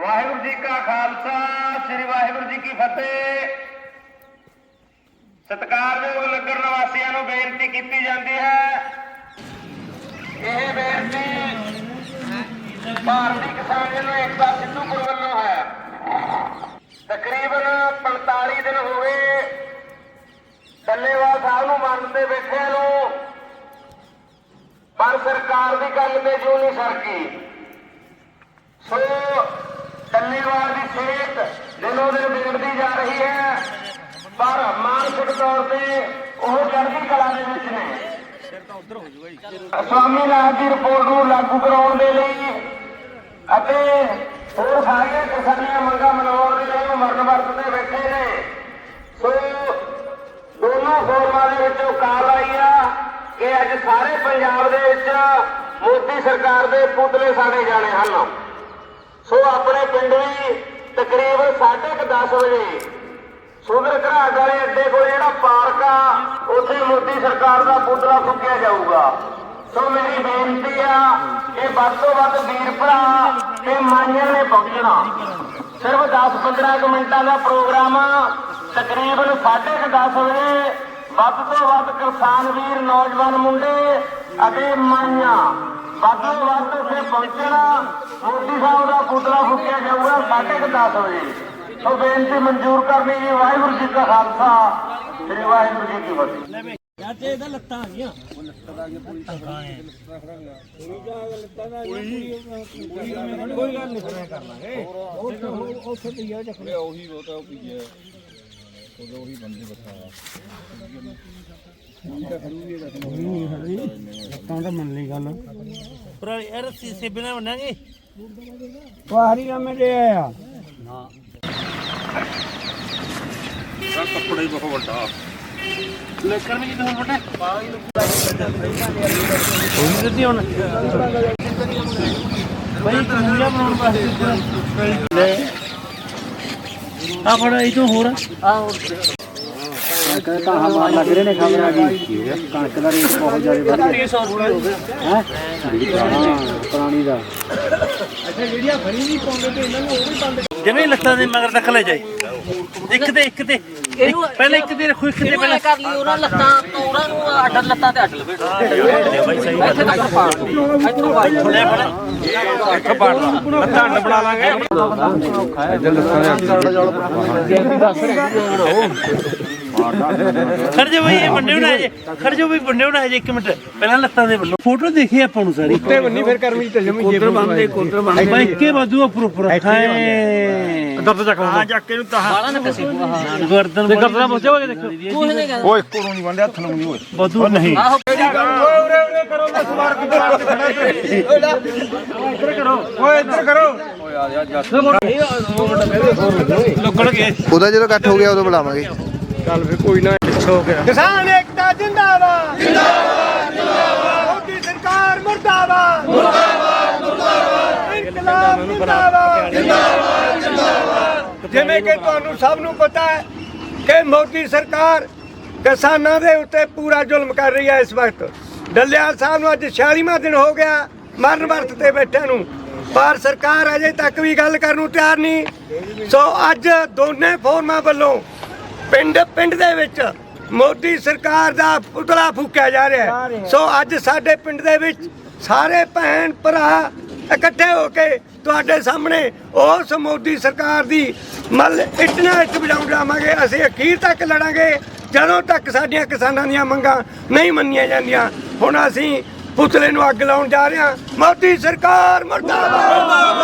ਵਾਹਿਗੁਰੂ ਜੀ ਕਾ ਖਾਲਸਾ, ਸ੍ਰੀ ਵਾਹਿਗੁਰੂ ਜੀ ਕੀ ਫਤਿਹ। ਸਤਿਕਾਰਯੋਗ ਨਗਰ ਨਿਵਾਸੀਆਂ ਨੂੰ ਬੇਨਤੀ ਕੀਤੀ ਜਾਂਦੀ ਹੈ। ਇਹ ਬੇਨਤੀ ਭਾਰਤੀ ਕਿਸਾਨ ਯੂਨੀਅਨ ਏਕਤਾ ਸਿੱਧੂਪੁਰ ਵੱਲੋਂ ਹੈ ਤਕਰੀਬਨ 45 ਦਿਨ ਹੋ ਗਏ ਟੱਲੇਵਾਲ ਸਾਹਿਬ ਨੂੰ ਮੰਨ ਤੇ ਬੈਠਿਆਂ ਨੂੰ ਪਰ ਸਰਕਾਰ ਦੀ ਗੱਲ ਤੇ ਜੋ ਨਹੀਂ ਸਰਕੀ ਸੋ ਟੱਲੇਵਾਲ ਦੀ ਸਿਹਤ ਦਿਨੋਂ ਦਿਨ ਵਿਗੜਦੀ ਜਾ ਰਹੀ ਹੈ। ਪਰ ਮਾਨਸਿਕ ਤੌਰ ਤੇ ਉਹ ਚੜ੍ਹਦੀ ਕਲਾ ਦੇ ਵਿੱਚ ਨੇ। ਸਵਾਮੀ ਨਾਥ ਦੀ ਰਿਪੋਰਟ ਨੂੰ ਲਾਗੂ ਕਰਾਉਣ ਦੇ ਲਈ ਅਤੇ ਹੋਰ ਸਾਰੀਆਂ ਕਿਸਾਨੀਆਂ ਮੰਗਾਂ ਮਨਾਉਣ ਦੇ ਲਈ ਮਰਨ ਵਰਤ ਤੇ ਬੈਠੇ ਨੇ। ਸੋ ਦੋਨੋਂ ਫੋਰਮਾਂ ਦੇ ਵਿੱਚੋਂ ਕਾਲ ਆਈ ਆ ਕਿ ਅੱਜ ਸਾਰੇ ਪੰਜਾਬ ਦੇ ਵਿੱਚ ਮੋਦੀ ਸਰਕਾਰ ਦੇ ਪੁਤਲੇ ਸਾੜੇ ਜਾਣੇ ਹਨ। ਸੋ ਆਪਣੇ ਪਿੰਡ ਵੀ ਤਕਰੀਬਨ 10:30 ਵਜੇ। ਸੁੰਦਰ ਘਰਾਟ ਵਾਲੇ ਅੱਡੇ ਕੋਲ ਜਿਹੜਾ ਪਾਰਕ ਆ, ਉੱਥੇ ਮੋਦੀ ਸਰਕਾਰ ਦਾ ਪੁਤਲਾ ਫੁੱਕਿਆ ਜਾਊਗਾ। ਸੋ ਮੇਰੀ ਬੇਨਤੀ ਆ ਕਿ ਵੱਧ ਤੋਂ ਵੱਧ ਵੀਰ ਭਰਾ ਤੇ ਮਾਈਆਂ ਨੇ ਪਹੁੰਚਣਾ ਸਿਰਫ 10-15 ਮਿੰਟਾਂ ਦਾ ਪ੍ਰੋਗਰਾਮ ਆ ਤਕਰੀਬਨ 10:30 ਵਜੇ ਵੱਧ ਤੋਂ ਵੱਧ ਕਿਸਾਨ ਵੀਰ, ਨੌਜਵਾਨ ਮੁੰਡੇ ਅਤੇ ਮਾਈਆਂ। ਵੱਧ ਤੋਂ ਵੱਧ ਉੱਥੇ ਪਹੁੰਚਣਾ। ਮੋਦੀ ਸਾਹਿਬ ਦਾ ਪੁਤਲਾ ਫੁੱਕਿਆ ਜਾਊਗਾ 10:30 ਵਜੇ। ਸੋ ਬੇਨਤੀ ਮਨਜ਼ੂਰ ਕਰਨੀ ਜੀ ਵਾਹਿਗੁਰੂ ਜੀ ਕਾ ਖਾਲਸਾ ਸ੍ਰੀ ਵਾਹਿਗੁਰੂ ਜੀ ਕੀ ਫਤਿਹ। ਚਾਚੇ ਇਹਦਾ ਲੱਤਾਂ ਆ ਗਈਆਂ। ਕੋਈ ਗੱਲ ਨਹੀਂ ਕਰ ਲਾਂਗੇ। ਉੱਥੇ ਤੇ ਆ ਚੱਕ ਉਹੀ ਉਹ ਤਾਂ ਕੀ ਹੈ ਉਹ ਉਹੀ ਬੰਦੇ ਲੱਤਾਂ ਤਾਂ ਮੰਨ ਲਈ ਗੱਲ। ਪਰ ਯਾਰ ਸੀਸੇ ਬਿਨਾ ਬਣਾਂਗੇ ਵਾਹਰੀ ਨਾਮੇ ਦੇ ਆਇਆ ਕੱਪੜਾ ਹੀ ਬਹੁਤ ਵੱਡਾ। ਲੋਕਾਂ ਨੂੰ ਕਿਤੇ ਹੁਣ ਬਟਾ ਉਹੀ ਦਿੱਤੀ ਹੁਣ। ਬਈ ਕਮੂਲਾ ਬਣਾਉਣ ਵਾਸਤੇ ਲੈ ਆ ਫੜਾ ਇਹ ਤੋਂ ਹੋਰ। ਆ ਹੋਰ ਤਾਂ ਹਵਾ ਲੱਗ ਰਹੇ ਨੇ ਖਬਰ ਆ ਗਈ ਕਣਕ ਦਾ ਰੇਟ ਬਹੁਤ ਜ਼ਿਆਦਾ ਵੱਧ ਗਿਆ। 300 ਰੁਪਏ ਹੋ? ਗਏ ਹੈ ਹਾਂ ਪੁਰਾਣੀ ਦਾ। ਜਿਵੇਂ ਲੱਤਾਂ ਦੇ ਮਗਰ ਤੱਕ ਲੈ ਜਾਈ। ਇੱਕ ਤੇ ਇੱਕ ਤੇ। ਪਹਿਲਾਂ ਇੱਕ ਤੇ ਰੱਖੋ ਇੱਕ ਤੇ ਪਹਿਲਾਂ। ਕਰ ਲਈ ਉਹਨਾਂ ਲੱਤਾਂ ਤੋੜਾਂ ਨੂੰ ਅੱਡ ਲੱਤਾਂ ਤੇ ਅੱਡ ਲਵੇਟ ਇੱਥੇ ਤੱਕ ਪਾੜ ਲਓ। ਇੱਥੋਂ ਪਾੜ ਲਓ। ਥੋੜਾ ਬੜਾ ਇੱਥੋਂ ਪਾੜ ਲਾ। ਲੱਤਾਂ ਅੱਡ ਬਣਾ ਲਾਂਗੇ। ਜਾ ਬਈ ਇਹ ਬੰਦੇ ਨਾ ਹਜੇ ਖੜ ਜਾ ਬਈ ਬੰਦੇ ਨਾ ਹਜੇ ਇੱਕ ਮਿੰਟ। ਪਹਿਲਾਂ ਲੱਤਾਂ ਦੇ ਵੱਲੋਂ। ਫੋਟੋ ਦੇਖੀ ਆਪਾਂ ਨੂੰ ਸਾਰੀ। ਤੇ ਬੰਨੀ ਫਿਰ ਕਰਮੀ ਤੇ ਜਮੀ ਜੇ ਬੰਦੇ ਕੋਤਰ ਬਾਈ ਕੇ ਬਾਜੂ ਉੱਪਰ ਉੱਪਰ। ਹਾਏ। ਦਰਦ ਚੱਕ ਆ ਜਾ ਕੇ ਨੂੰ ਤਾਂ ਬਾਲਾਂ ਨਾ ਕਸੀ ਗਰਦਨ ਤੇ ਗਰਦਨ ਪੁੱਛ ਜਾਓਗੇ ਦੇਖੋ। ਕੁਝ ਨਹੀਂ ਕਹਿੰਦਾ ਓਏ ਕੋਲੋਂ ਨਹੀਂ ਬੰਦੇ ਹੱਥ ਨੂੰ ਨਹੀਂ। ਓਏ ਬਦੂ ਨਹੀਂ ਆਹੋ ਉਹਦਾ ਜਦੋਂ ਇਕੱਠ ਹੋ ਗਿਆ ਉਦੋਂ ਬੁਲਾਵਾਂਗੇ। ਚੱਲ ਫਿਰ ਕੋਈ ਨਾ ਹੋ ਗਿਆ ਕਿਸਾਨ ਏਕਤਾ ਜਿੰਦਾਬਾਦ ਜਿੰਦਾਬਾਦ ਜਿੰਦਾਬਾਦ ਮੋਦੀ ਸਰਕਾਰ ਮੁਰਦਾਬਾਦ ਮੁਰਦਾਬਾਦ ਮੁਰਦਾਬਾਦ ਇਨਕਲਾਬ ਜਿੰਦਾਬਾਦ ਜਿੰਦਾਬਾਦ ਜਿੰਦਾਬਾਦ ਜਿਵੇਂ ਕਿ ਤੁਹਾਨੂੰ ਸਭ ਨੂੰ ਪਤਾ ਹੈ ਕਿ ਮੋਦੀ ਸਰਕਾਰ ਕਿਸਾਨਾਂ ਦੇ ਉੱਤੇ ਪੂਰਾ ਜ਼ੁਲਮ ਕਰ ਰਹੀ ਹੈ ਇਸ ਵਕਤ ਡੱਲਿਆਲ ਸਾਹਿਬ ਨੂੰ ਅੱਜ 46ਵਾਂ ਦਿਨ ਹੋ ਗਿਆ ਮਰਨ ਵਰਤ ਤੇ ਬੈਠਿਆਂ ਨੂੰ ਪਰ ਸਰਕਾਰ ਅਜੇ ਤੱਕ ਵੀ ਗੱਲ ਕਰਨ ਨੂੰ ਤਿਆਰ ਨਹੀਂ ਸੋ ਅੱਜ ਦੋਨੇ ਫੋਰਮਾਂ ਵੱਲੋਂ ਪਿੰਡ ਪਿੰਡ ਦੇ ਵਿੱਚ ਮੋਦੀ ਸਰਕਾਰ ਦਾ ਪੁਤਲਾ ਫੂਕਿਆ ਜਾ ਰਿਹਾ ਹੈ। ਸੋ ਅੱਜ ਸਾਡੇ ਪਿੰਡ ਦੇ ਵਿੱਚ ਸਾਰੇ ਭੈਣ ਭਰਾ ਇਕੱਠੇ ਹੋ ਕੇ ਤੁਹਾਡੇ ਸਾਹਮਣੇ ਉਸ ਮੋਦੀ ਸਰਕਾਰ ਦੀ ਮਲ ਇਤਨਾ ਇੱਟ ਵਜਾਉਣ ਜਾਵਾਂਗੇ। ਅਸੀਂ ਅਖੀਰ ਤੱਕ ਲੜਾਂਗੇ ਜਦੋਂ ਤੱਕ ਸਾਡੀਆਂ ਕਿਸਾਨਾਂ ਦੀਆਂ ਮੰਗਾਂ ਨਹੀਂ ਮੰਨੀਆਂ ਜਾਂਦੀਆਂ। ਹੁਣ ਅਸੀਂ ਪੁਤਲੇ ਨੂੰ ਅੱਗ ਲਾਉਣ ਜਾ ਰਹੇ ਹਾਂ। ਮੋਦੀ ਸਰਕਾਰ ਮਰਦਾਬਾਦ।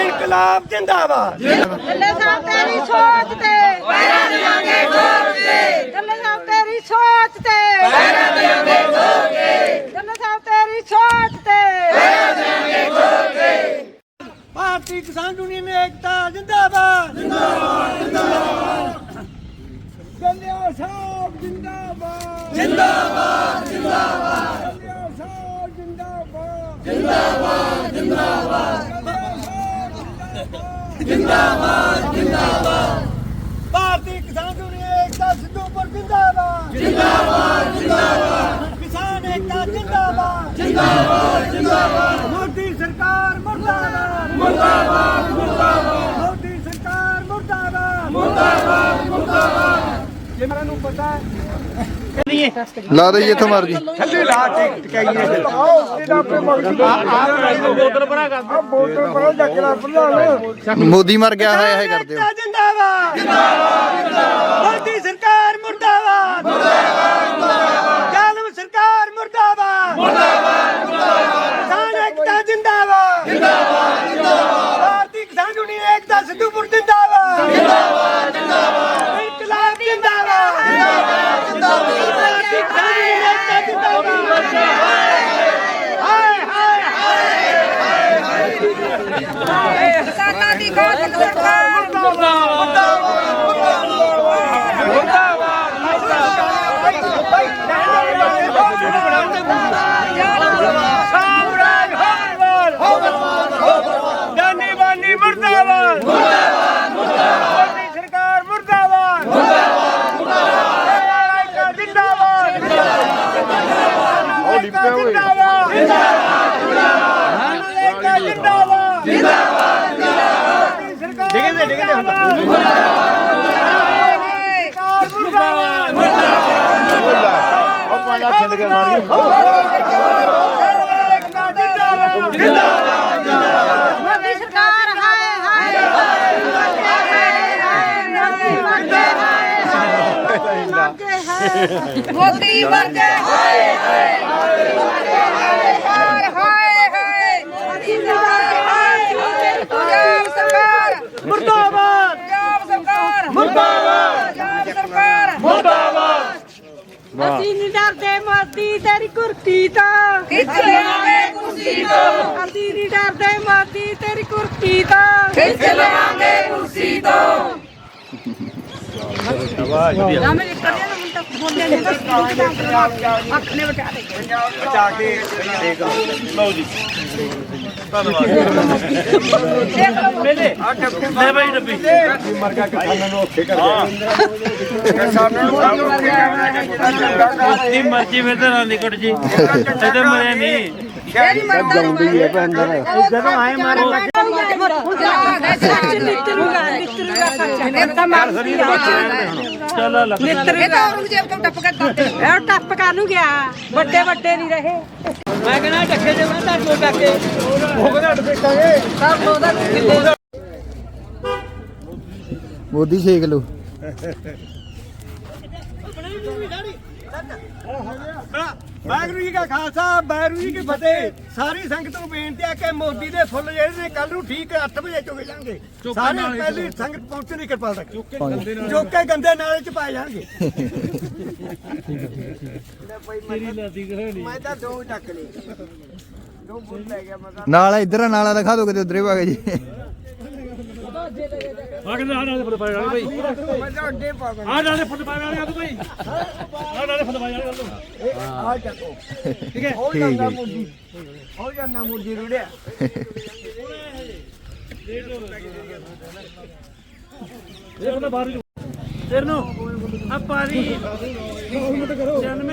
ਇਨਕਲਾਬ ਜਿੰਦਾਬਾਦ। ਗੱਲੇ ਸਾਹਿਬ ਤੇਰੀ ਸੋਚ ਤੇ ਪੈਰਾਂ ਦੇਾਂਗੇ ਠੋਕ ਕੇ ਗੱਲੇ ਸਾਹਿਬ ਤੇਰੀ ਸੋਚ ਤੇ ਪੈਰਾਂ ਦੇਾਂਗੇ ਠੋਕ ਕੇ ਗੱਲੇ ਸਾਹਿਬ ਤੇਰੀ ਸੋਚ ਤੇ ਪੈਰਾਂ ਦੇਾਂਗੇ ਠੋਕ ਕੇ ਭਾਰਤੀ ਕਿਸਾਨ ਯੂਨੀਅਨ ਏਕਤਾ ਜਿੰਦਾਬਾਦ। ਜਿੰਦਾਬਾਦ। ਜਿੰਦਾਬਾਦ ਗੱਲਿਆ ਸਾਹਿਬ ਜਿੰਦਾਬਾਦ। ਜਿੰਦਾਬਾਦ ਜਿੰਦਾਬਾਦ। ਗੱਲਿਆ ਸਾਹਿਬ ਜਿੰਦਾਬਾਦ ਜਿੰਦਾਬਾਦ ਜਿੰਦਾਬਾਦ। ਜਿੰਦਾਬਾਦ ਜਿੰਦਾਬਾਦ ਭਾਰਤੀ ਕਿਸਾਨ ਯੂਨੀਅਨ ਏਕਤਾ ਸਿੱਧੂਪੁਰ ਜਿੰਦਾਬਾਦ ਜਿੰਦਾਬਾਦ ਜਿੰਦਾਬਾਦ ਕਿਸਾਨ ਏਕਤਾ ਜਿੰਦਾਬਾਦ ਜਿੰਦਾਬਾਦ ਜਿੰਦਾਬਾਦ ਮੋਦੀ ਸਰਕਾਰ ਮੁਰਦਾਬਾਦ ਮੁਰਦਾਬਾਦ ਜੇ ਮੈਨੂੰ ਪਤਾ ਹੈ ਲਾ ਦੋ ਜੀ ਇੱਥੋਂ ਮਰਜ਼ੀ। ਥੱਲੇ ਲਾ ਟਿਕ ਟਕਾਈਏ। ਫਿਰ ਬੋਤਲ ਭਰਾ ਕਰ ਬੋਤਲ ਭਰਾ ਜਾ ਕੇ ਭਰਾ ਮੋਦੀ ਮਰ ਗਿਆ ਹੈ ਇਹ ਕਰਦੇ ਹੋ। ਜਿੰਦਾਬਾਦ। ਜਿੰਦਾਬਾਦ ਮੋਦੀ ਸਰਕਾਰ ਮੁਰਦਾਬਾਦ ਮੁਰਦਾਬਾਦ ਜ਼ਾਲਮ ਸਰਕਾਰ ਮੁਰਦਾਬਾਦ ਮੁਰਦਾਬਾਦ ਮੁਰਦਾਬਾਦ ਕਿਸਾਨ ਏਕਤਾ ਜਿੰਦਾਬਾਦ ਜਿੰਦਾਬਾਦ ਜਿੰਦਾਬਾਦ ਭਾਰਤੀ ਕਿਸਾਨ ਯੂਨੀਅਨ ਏਕਤਾ ਸਿੱਧੂਪੁਰ ਜਿੰਦਾਬਾਦ ਜਿੰਦਾਬਾਦ ਜਿੰਦਾਬਾਦ ਇਨਕਲਾਬ ਜਿੰਦਾਬਾਦ ਜਿੰਦਾਬਾਦ ਜਿੰਦਾਬਾਦ ਭਾਰਤੀ ਕਿਸਾਨ ਯੂਨੀਅਨ ਏਕਤਾ ਜਿੰਦਾਬਾਦ ਹਾਏ ਹਾਏ ਕਿਸਾਨਾਂ ਦੀ ਕਾਤਲ ਸਰਕਾਰ ਸਾਮਰਾਜ ਹੋਵਲ ਦਾਨੀ ਬਾਨੀ ਮੁਰਦਾਬਾਦ ਮੁਰਦਾਬਾਦ ਮੁਰਦਾਬਾਦ ਮੋਦੀ ਸਰਕਾਰ ਮੁਰਦਾਬਾਦ ਮੁਰਦਾਬਾਦ ਮੁਰਦਾਬਾਦ ਜਿੰਦਾਬਾਦ ਉਹ ਡਿੱਪਿਆ ਹੋਏ ਜਿੰਦਾਬਾਦ ਜਿੰਦਾਬਾਦ ਜਿੰਦਾਬਾਦ ਜਿੰਦਾਬਾਦ ਡਿੱਗੇ ਡਿੱਗੇ ਸਰਕਾਰ ਮੁਰਦਾਬਾਦ ਉਹ ਪਾਣਾ ਛੱਡ ਕੇ ਮਾਰੀ ਮੋਦੀ ਸਰਕਾਰ ਹਾਏ ਹਾਏ ਮੋਦੀ ਮਰ ਗਏ ਹਾਏ ਹਾਏ ਹਾਏ ਹਾਏ ਮੋਦੀ ਸਰਕਾਰ ਹਾਏ ਪੰਜਾਬ ਸਰਕਾਰ ਮੁਰਦਾਬਾਦ ਪੰਜਾਬ ਸਰਕਾਰ ਮੁਰਦਾਬਾਦ ਪੰਜਾਬ ਸਰਕਾਰ ਮੁਰਦਾਬਾਦ ਅਸੀਂ ਨਹੀਂ ਡਰਦੇ ਮੋਦੀ ਤੇਰੀ ਕੁਰਸੀ ਤੋਂ। ਖਿੱਚ ਲਿਆਂਗੇ ਕੁਰਸੀ ਤੋਂ। ਅਸੀਂ ਨਹੀਂ ਡਰਦੇ ਮੋਦੀ ਤੇਰੀ ਕੁਰਸੀ ਤੋਂ। ਖਿੱਚ ਲਿਆਂਗੇ ਕੁਰਸੀ ਤੋਂ। ਨਾ ਮੈਂ ਕਰਿਆ ਨਾ ਹੁਣ ਤੱਕ ਬੋਲਿਆ ਨਹੀਂ ਅੱਖ ਨੇ ਬਚਾ ਦੇ। ਬਚਾ ਕੇ ਲਓ ਜੀ। ਲੈ ਬਾਈ ਡੱਬੀ ਦੀ ਮਰਜ਼ੀ ਫਿਰ ਤਾਂ ਨਾ ਨਿਕਟ ਜੀ। ਇਹਦੇ ਮਰੇ ਨਹੀਂ ਤੇਰੀ ਮਰਦਾ ਜਾਂਦੀ ਹੈ ਭੈਣ ਜਦੋਂ ਆਏ ਮਾਰੇ। ਨਿੱਤਰੂਗਾ ਨਿੱਤਰੂਗਾ ਸੱਚ ਇਹ ਨਿੱਤਰ ਤਾਂ ਤੋਂ ਟੱਪ ਕੇ ਦਿੱਤੇ ਇਹ ਟੱਪ ਕਰ ਨੂੰ ਗਿਆ? ਵੱਡੇ ਵੱਡੇ ਨਹੀਂ ਰਹੇ। ਮੈਂ ਕਹਿੰਦਾ ਟੱਕੇ ਜੇ ਮੈਂ ਤਾਂ ਕੋ ਟੱਕੇ ਸਭ ਉਹਦਾ ਕਿੱਲੇ। ਮੋਦੀ ਛੇਕ ਲੋ ਵਾਹਿਗੁਰੂ ਜੀ ਕਾ ਖਾਲਸਾ ਵਾਹਿਗੁਰੂ ਜੀ ਕੀ ਫਤਿਹ। ਸਾਰੀ ਸੰਗਤ ਨੂੰ ਬੇਨਤੀ ਹੈ ਕਿ ਮੋਦੀ ਦੇ ਫੁੱਲ ਜਿਹੜੇ ਨੇ ਕੱਲ ਨੂੰ ਠੀਕ 8 ਵਜੇ ਚੁਗੇ ਜਾਣਗੇ। ਸਾਰੇ ਪਹਿਲੀ ਸੰਗਤ ਪਹੁੰਚਣ ਦੀ ਕਿਰਪਾਲਤਾ ਕਰੋ ਚੁੱਕੇ ਗੰਦੇ ਨਾਲੇ। ਚ ਪਾਏ ਜਾਣਗੇ। ਮੈਂ ਤਾਂ ਦੋ ਚੱਕ ਲਈ ਦੋ ਬੁੱਲ ਲੈ ਗਿਆ ਮੈਂ ਨਾਲ ਇਧਰ ਨਾਲਾ ਦਿਖਾ ਦੋ ਕਿਤੇ ਉਧਰੇ ਭਾਗੇ ਜੀ। ਆ ਕਿੰਨਾ ਆਣਾ ਦੇ ਫੁੱਟ ਪਾਇਆ ਬਾਈ। ਮੈਂ ਤਾਂ ਅੱਡੇ ਪਾ ਗਿਆ ਆ ਨਾਲੇ ਫੁੱਟ ਪਾਇਆ ਵਾਲੇ ਆ ਤੂੰ ਬਾਈ। ਨਾਲੇ ਫੁੱਟ ਪਾਇਆ ਵਾਲੇ। ਆ ਚੱਕੋ। ਠੀਕ ਹੈ? ਹੋ ਜਾਂਦਾ ਮੁਰਦੀ ਹੋ ਜਾਂਦਾ ਮੁਰਦੀ ਰੁੜਿਆ। ਇਹ ਬੰਦਾ ਬਾਹਰ ਤੇਰ ਨੂੰ। ਆ ਪਾਣੀ ਜਨਮ